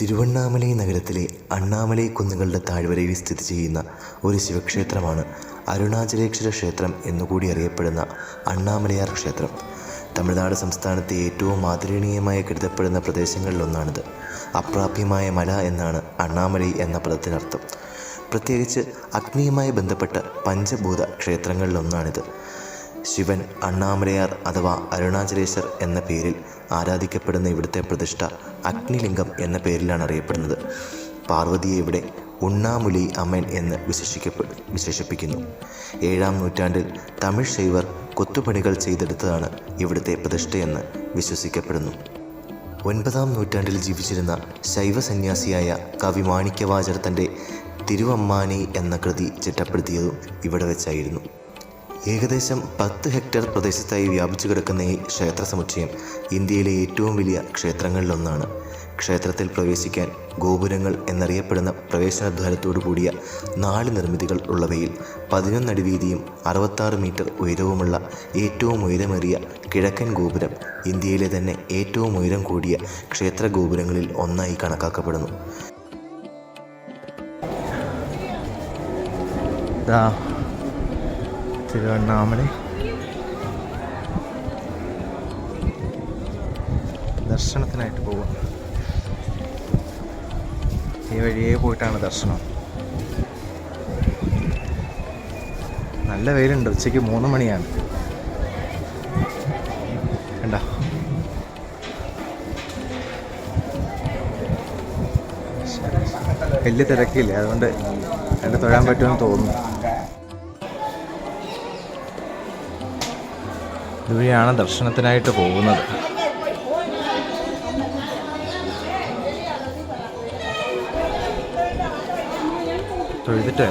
തിരുവണ്ണാമലൈ നഗരത്തിലെ അണ്ണാമലൈ കുന്നുകളുടെ താഴ്വരയിൽ സ്ഥിതി ചെയ്യുന്ന ഒരു ശിവക്ഷേത്രമാണ് അരുണാചലേശ്വര ക്ഷേത്രം എന്നുകൂടി അറിയപ്പെടുന്ന അണ്ണാമലയാർ ക്ഷേത്രം. തമിഴ്നാട് സംസ്ഥാനത്തെ ഏറ്റവും ആദരണീയമായി കരുതപ്പെടുന്ന പ്രദേശങ്ങളിലൊന്നാണിത്. അപ്രാപ്യമായ മല എന്നാണ് അണ്ണാമലൈ എന്ന പദത്തിനർത്ഥം. പ്രത്യേകിച്ച് അഗ്നിയുമായി ബന്ധപ്പെട്ട പഞ്ചഭൂത ക്ഷേത്രങ്ങളിലൊന്നാണിത്. ശിവൻ അണ്ണാമലയാർ അഥവാ അരുണാചലേശ്വർ എന്ന പേരിൽ ആരാധിക്കപ്പെടുന്ന ഇവിടുത്തെ പ്രതിഷ്ഠ അഗ്നിലിംഗം എന്ന പേരിലാണ് അറിയപ്പെടുന്നത്. പാർവതിയെ ഇവിടെ ഉണ്ണാമുലി അമ്മൻ എന്ന് വിശേഷിക്കപ്പെ വിശേഷിപ്പിക്കുന്നു. ഏഴാം നൂറ്റാണ്ടിൽ തമിഴ് ശൈവർ കൊത്തുപണികൾ ചെയ്തെടുത്തതാണ് ഇവിടുത്തെ പ്രതിഷ്ഠയെന്ന് വിശ്വസിക്കപ്പെടുന്നു. ഒൻപതാം നൂറ്റാണ്ടിൽ ജീവിച്ചിരുന്ന ശൈവ സന്യാസിയായ കവി മാണിക്യവാചർ തന്റെ തിരുവമ്മാനി എന്ന കൃതി ചിട്ടപ്പെടുത്തിയതും ഇവിടെ വെച്ചായിരുന്നു. ഏകദേശം പത്ത് ഹെക്ടർ പ്രദേശത്തായി വ്യാപിച്ചു കിടക്കുന്ന ഈ ക്ഷേത്ര സമുച്ചയം ഇന്ത്യയിലെ ഏറ്റവും വലിയ ക്ഷേത്രങ്ങളിലൊന്നാണ്. ക്ഷേത്രത്തിൽ പ്രവേശിക്കാൻ ഗോപുരങ്ങൾ എന്നറിയപ്പെടുന്ന പ്രവേശനദ്വാരത്തോടു കൂടിയ നാല് നിർമ്മിതികൾ ഉള്ളവയിൽ പതിനൊന്നടി വീതിയും അറുപത്താറ് മീറ്റർ ഉയരവുമുള്ള ഏറ്റവും ഉയരമേറിയ കിഴക്കൻ ഗോപുരം ഇന്ത്യയിലെ തന്നെ ഏറ്റവും ഉയരം കൂടിയ ക്ഷേത്ര ഗോപുരങ്ങളിൽ ഒന്നായി കണക്കാക്കപ്പെടുന്നു. തിരുവണ്ണാമല. ദർശനത്തിനായിട്ട് പോകും ഈ വഴിയേ പോയിട്ടാണ് ദർശനം. നല്ല വെയിലുണ്ട് ഉച്ചയ്ക്ക് മൂന്ന് മണിയാണ്. കണ്ട? വലിയ തിരക്കില്ല? അതുകൊണ്ട് അതിന്റെ തൊഴാൻ പറ്റുമെന്ന് തോന്നുന്നു. ഇതുവഴിയാണ് ദർശനത്തിനായിട്ട് പോകുന്നത്. തൊഴുതിട്ട്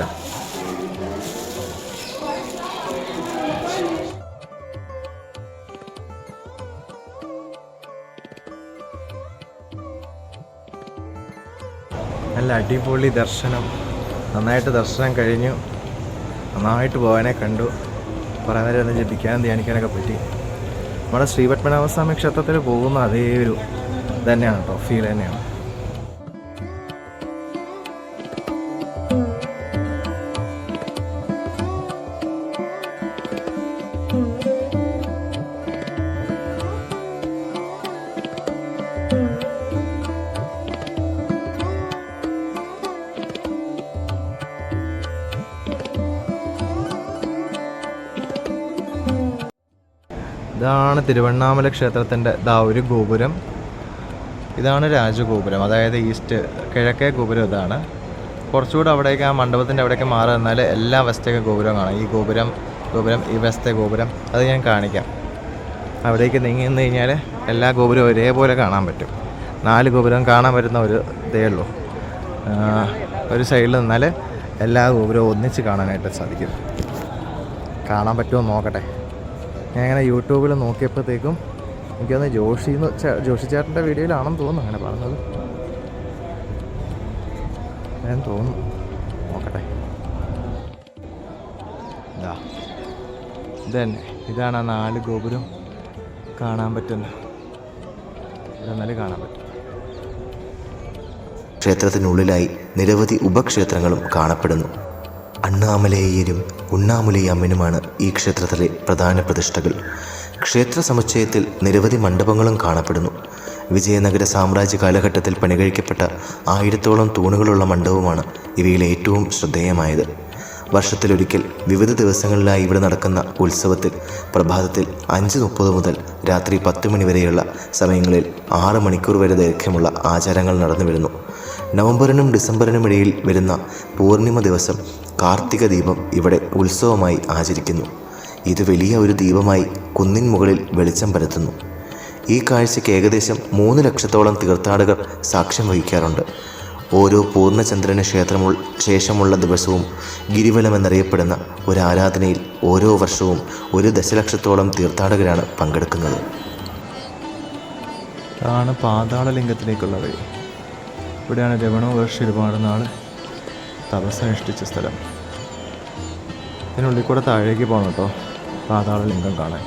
നല്ല അടിപൊളി ദർശനം. നന്നായിട്ട് ദർശനം കഴിഞ്ഞു. നന്നായിട്ട് ഭഗവാനെ കണ്ടു. കുറേ നേരം ഒന്ന് ജപിക്കാനും ധ്യാനിക്കാനൊക്കെ പറ്റി. നമ്മുടെ ശ്രീപത്മനാഭസ്വാമി ക്ഷേത്രത്തിൽ പോകുന്ന അതേ ഒരു തന്നെയാണ് കേട്ടോ ഫീൽ തന്നെയാണ്. ഇതാണ് തിരുവണ്ണാമല ക്ഷേത്രത്തിന്റെ ദാ ഒരു ഗോപുരം. ഇതാണ് രാജഗോപുരം. അതായത് ഈസ്റ്റ് കിഴക്കേ ഗോപുരം ഇതാണ്. കുറച്ചുകൂടെ അവിടേക്ക് ആ മണ്ഡപത്തിന്റെ അവിടേക്ക് മാറി നിന്നാൽ എല്ലാ വശത്തേക്ക് ഗോപുരം കാണാം. ഈ ഗോപുരം ഗോപുരം ഈ വശത്തെ ഗോപുരം അത് ഞാൻ കാണിക്കാം. അവിടേക്ക് നീങ്ങി നിന്ന് കഴിഞ്ഞാൽ എല്ലാ ഗോപുരവും ഒരേപോലെ കാണാൻ പറ്റും. നാല് ഗോപുരം കാണാൻ പറ്റുന്ന ഒരു ഇതേ ഉള്ളൂ. ഒരു സൈഡിൽ നിന്നാൽ എല്ലാ ഗോപുരവും ഒന്നിച്ച് കാണാനായിട്ട് സാധിക്കും. കാണാൻ പറ്റുമോ നോക്കട്ടെ. ഞാൻ ഇങ്ങനെ യൂട്യൂബിൽ നോക്കിയപ്പോഴത്തേക്കും എനിക്കൊന്ന് ജോഷി എന്ന് ജോഷി ചേട്ടന്റെ വീഡിയോയിലാണെന്ന് തോന്നുന്നു അങ്ങനെ പറഞ്ഞത്. ഞാൻ തോന്നുന്നു. നോക്കട്ടെ. ഇതാ ഇത് തന്നെ ഇതാണ് ആ നാല് ഗോപുരം കാണാൻ പറ്റുന്ന. ഇതെന്നാലും കാണാൻ പറ്റും. ക്ഷേത്രത്തിനുള്ളിലായി നിരവധി ഉപക്ഷേത്രങ്ങളും കാണപ്പെടുന്നു. അണ്ണാമലയ്യരും ഉണ്ണാമുലയമ്മനുമാണ് ഈ ക്ഷേത്രത്തിലെ പ്രധാന പ്രതിഷ്ഠകൾ. ക്ഷേത്ര സമുച്ചയത്തിൽ നിരവധി മണ്ഡപങ്ങളും കാണപ്പെടുന്നു. വിജയനഗര സാമ്രാജ്യ കാലഘട്ടത്തിൽ പണികഴിക്കപ്പെട്ട ആയിരത്തോളം തൂണുകളുള്ള മണ്ഡപമാണ് ഇവയിൽ ഏറ്റവും ശ്രദ്ധേയമായത്. വർഷത്തിലൊരിക്കൽ വിവിധ ദിവസങ്ങളിലായി ഇവിടെ നടക്കുന്ന ഉത്സവത്തിൽ പ്രഭാതത്തിൽ അഞ്ച് മുപ്പത് മുതൽ രാത്രി പത്ത് മണി വരെയുള്ള സമയങ്ങളിൽ ആറ് മണിക്കൂർ വരെ ദൈർഘ്യമുള്ള ആചാരങ്ങൾ നടന്നു വരുന്നു. നവംബറിനും ഡിസംബറിനും ഇടയിൽ വരുന്ന പൂർണിമ ദിവസം കാർത്തിക ദീപം ഇവിടെ ഉത്സവമായി ആചരിക്കുന്നു. ഇത് വലിയ ഒരു ദീപമായി കുന്നിൻ മുകളിൽ വെളിച്ചം പരത്തുന്നു. ഈ കാഴ്ചയ്ക്ക് ഏകദേശം മൂന്ന് ലക്ഷത്തോളം തീർത്ഥാടകർ സാക്ഷ്യം വഹിക്കാറുണ്ട്. ഓരോ പൂർണചന്ദ്രന് ക്ഷേത്രമു ശേഷമുള്ള ദിവസവും ഗിരിവലം എന്നറിയപ്പെടുന്ന ഒരു ആരാധനയിൽ ഓരോ വർഷവും ഒരു ദശലക്ഷത്തോളം തീർത്ഥാടകരാണ് പങ്കെടുക്കുന്നത്. ആണ് പാതാളലിംഗത്തിലേക്കുള്ള വഴി ഇവിടെയാണ് രമണ മഹർഷി ഒരുപാട് നാൾ തപസ്സനുഷ്ഠിച്ച സ്ഥലം. ഇതിനുള്ളിൽ കൂടെ താഴേക്ക് പോകണം കേട്ടോ. പാതാള ലിംഗം കാണാൻ.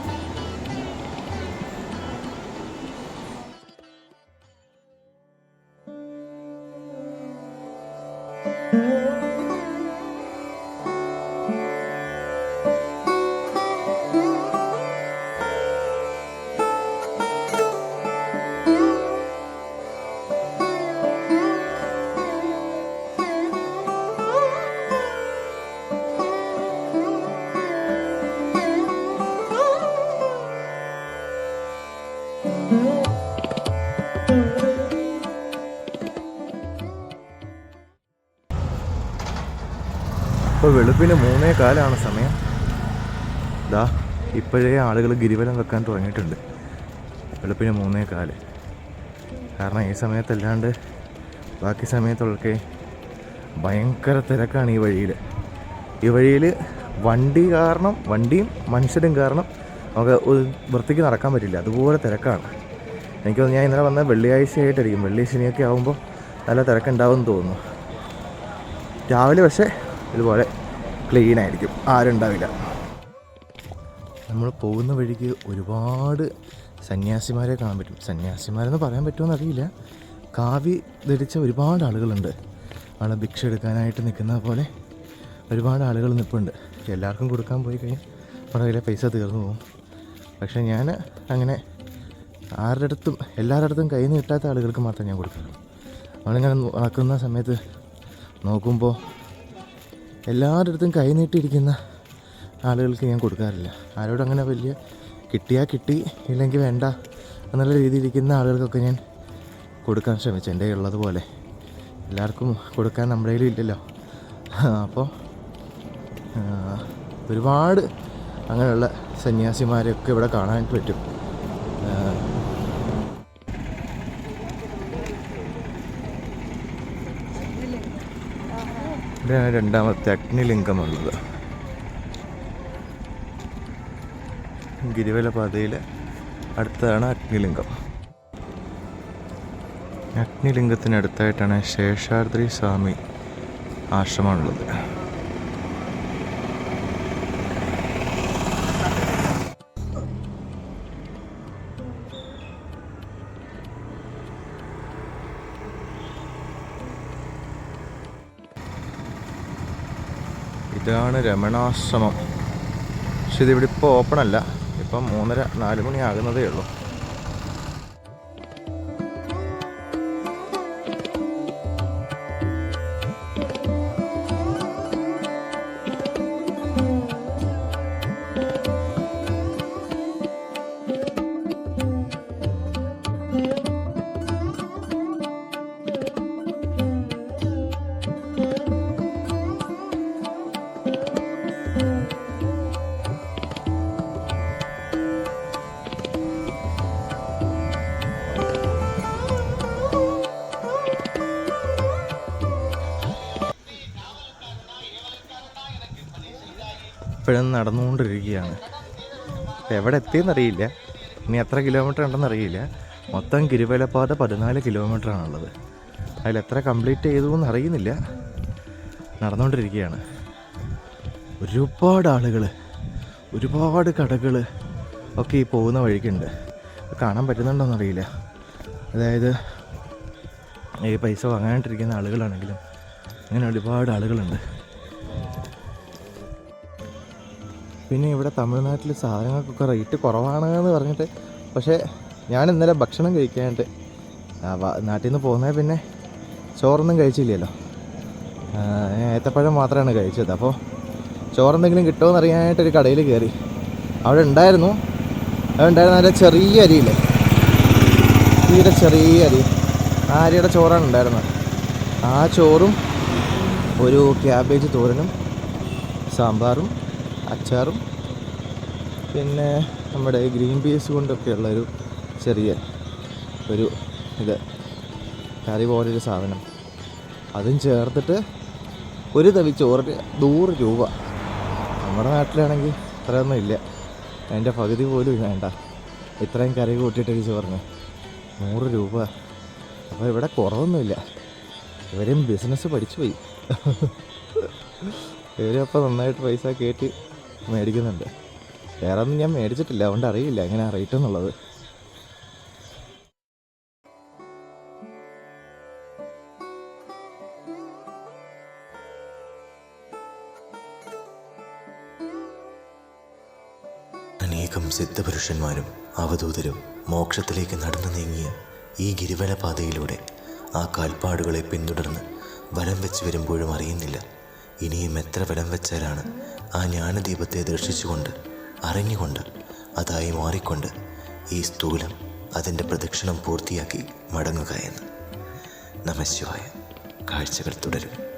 ഇപ്പോൾ വെളുപ്പിന് മൂന്നേ കാലാണ് സമയം. ദാ ഇപ്പോഴേ ആളുകൾ ഗിരിവലം വെക്കാൻ തുടങ്ങിയിട്ടുണ്ട്. വെളുപ്പിന് മൂന്നേ കാൽ. കാരണം ഈ സമയത്തല്ലാണ്ട് ബാക്കി സമയത്തുള്ളൊക്കെ ഭയങ്കര തിരക്കാണ് ഈ വഴിയിൽ ഈ വഴിയിൽ വണ്ടി കാരണം വണ്ടിയും മനുഷ്യരും കാരണം നമുക്ക് ഒരു വൃത്തിക്ക് നടക്കാൻ പറ്റില്ല. അതുപോലെ തിരക്കാണ്. എനിക്ക് ഞാൻ ഇന്നലെ വന്ന വെള്ളിയാഴ്ച ആയിട്ടായിരിക്കും വെള്ളി ശനിയൊക്കെ ആകുമ്പോൾ നല്ല തിരക്കുണ്ടാവും തോന്നുന്നു. രാവിലെ പക്ഷേ ഇതുപോലെ ക്ലീൻ ആയിരിക്കും. ആരും ഉണ്ടാവില്ല. നമ്മൾ പോകുന്ന വഴിക്ക് ഒരുപാട് സന്യാസിമാരെ കാണാൻ പറ്റും. സന്യാസിമാരെന്ന് പറയാൻ പറ്റുമെന്ന് അറിയില്ല. കാവി ധരിച്ച ഒരുപാട് ആളുകളുണ്ട്. ആളെ ഭിക്ഷ എടുക്കാനായിട്ട് നിൽക്കുന്ന പോലെ ഒരുപാട് ആളുകൾ നിൽപ്പുണ്ട്. എല്ലാവർക്കും കൊടുക്കാൻ പോയി കഴിഞ്ഞാൽ അവിടെ കയ്യിലെ പൈസ തീർന്നു പോകും. പക്ഷേ ഞാൻ അങ്ങനെ ആരുടെ അടുത്തും എല്ലാവരുടെ അടുത്തും കൈ നീട്ടാത്ത ആളുകൾക്ക് മാത്രമേ ഞാൻ കൊടുക്കാറുള്ളൂ. നമ്മളിങ്ങനെ നടക്കുന്ന സമയത്ത് നോക്കുമ്പോൾ എല്ലാവരുടെ അടുത്തും കൈനീട്ടിയിരിക്കുന്ന ആളുകൾക്ക് ഞാൻ കൊടുക്കാറില്ല. ആരോടും അങ്ങനെ വലിയ കിട്ടിയാൽ കിട്ടി ഇല്ലെങ്കിൽ വേണ്ട എന്നുള്ള രീതിയിലിരിക്കുന്ന ആളുകൾക്കൊക്കെ ഞാൻ കൊടുക്കാൻ ശ്രമിച്ചു. എന്റെ ഉള്ളതുപോലെ എല്ലാവർക്കും കൊടുക്കാൻ നമ്മുടെ കയ്യിലും ഇല്ലല്ലോ. അപ്പോൾ ഒരുപാട് അങ്ങനെയുള്ള സന്യാസിമാരെയൊക്കെ ഇവിടെ കാണാൻ പറ്റും. ഇവിടെയാണ് രണ്ടാമത്തെ അഗ്നിലിംഗമുള്ളത്. ഗിരിവല പാതയിലെ അടുത്താണ് അഗ്നിലിംഗം. അഗ്നിലിംഗത്തിനടുത്തായിട്ടാണ് ശേഷാദ്രി സ്വാമി ആശ്രമമുള്ളത്. ഇതാണ് രമണാശ്രമം. പക്ഷെ ഇതിവിടെ ഇപ്പോൾ ഓപ്പൺ അല്ല. ഇപ്പം മൂന്നര നാല് മണി ആകുന്നതേ ഉള്ളൂ. ഇപ്പോഴും നടന്നുകൊണ്ടിരിക്കുകയാണ്. എവിടെ എത്തിയെന്നറിയില്ല. ഇനി എത്ര കിലോമീറ്റർ ഉണ്ടെന്ന് അറിയില്ല. മൊത്തം ഗിരിവലപ്പാത പതിനാല് അതിൽ എത്ര കംപ്ലീറ്റ് ചെയ്തു എന്ന് അറിയുന്നില്ല. നടന്നുകൊണ്ടിരിക്കുകയാണ്. ഒരുപാട് ആളുകൾ ഒരുപാട് കടകൾ ഒക്കെ ഈ പോകുന്ന വഴിക്കുണ്ട്. കാണാൻ പറ്റുന്നുണ്ടോയെന്നറിയില്ല അതായത് ഈ പൈസ വാങ്ങാനായിട്ടിരിക്കുന്ന ആളുകളാണെങ്കിലും അങ്ങനെ ഒരുപാട് ആളുകളുണ്ട്. പിന്നെ ഇവിടെ തമിഴ്നാട്ടിൽ സാധനങ്ങൾക്കൊക്കെ റേറ്റ് കുറവാണ് എന്ന് പറഞ്ഞിട്ട് പക്ഷേ ഞാൻ ഇന്നലെ ഭക്ഷണം കഴിക്കാനായിട്ട് നാട്ടിൽ നിന്ന് പോകുന്നത് പിന്നെ ചോറൊന്നും കഴിച്ചില്ലല്ലോ. ഏത്തപ്പഴം മാത്രമാണ് കഴിച്ചത്. അപ്പോൾ ചോറെന്തെങ്കിലും കിട്ടുമോ അറിയാനായിട്ട് ഒരു കടയിൽ കയറി അവിടെ ഉണ്ടായിരുന്നു. അവിടെ ഉണ്ടായിരുന്ന നല്ല ചെറിയ അരിയില്ലേ? തീരെ ചെറിയ അരി. ആ അരിയുടെ ചോറാണ് ഉണ്ടായിരുന്നത്. ആ ചോറും ഒരു ക്യാബേജ് തോരനും സാമ്പാറും അച്ചാറും. പിന്നെ നമ്മുടെ ഗ്രീൻ പീസ് കൊണ്ടൊക്കെയുള്ള ഒരു ചെറിയ ഒരു ഇത് കറി പോലൊരു സാധനം. അതും ചേർത്തിട്ട് ഒരു തവി ചോറ് നൂറ് രൂപ. നമ്മുടെ നാട്ടിലാണെങ്കിൽ ഇത്രയൊന്നും ഇല്ല. അതിന്റെ പകുതി പോലും വേണ്ട. ഇത്രയും കറി കൂട്ടിയിട്ടൊരു ചോറിന് നൂറ് രൂപ. അപ്പോൾ ഇവിടെ കുറവൊന്നുമില്ല. ഇവരും ബിസിനസ് പഠിച്ചു പോയി ഇവരപ്പോൾ നന്നായിട്ട് പൈസ കയറ്റി മേടിക്കുന്നുണ്ട്. വേറെ ഒന്നും ഞാൻ മേടിച്ചിട്ടില്ല അതുകൊണ്ട് അറിയില്ല എങ്ങനെ റേറ്റ് എന്നുള്ളത്. അനേകം സിദ്ധപുരുഷന്മാരും അവധൂതരും മോക്ഷത്തിലേക്ക് നടന്നു നീങ്ങിയ ഈ ഗിരിവന പാതയിലൂടെ ആ കാൽപ്പാടുകളെ പിന്തുടർന്ന് വലം വെച്ച് വരുമ്പോഴും അറിയുന്നില്ല. ഇനിയും എത്ര വലം വെച്ചാലാണ് ആ ജ്ഞാനദീപത്തെ ദർശിച്ചുകൊണ്ട് അറിഞ്ഞുകൊണ്ട് അതായി മാറിക്കൊണ്ട് ഈ സ്ഥൂലം അതിന്റെ പ്രദക്ഷിണം പൂർത്തിയാക്കി മടങ്ങുക എന്ന്. നമശിവായ കാഴ്ചകൾ തുടരും.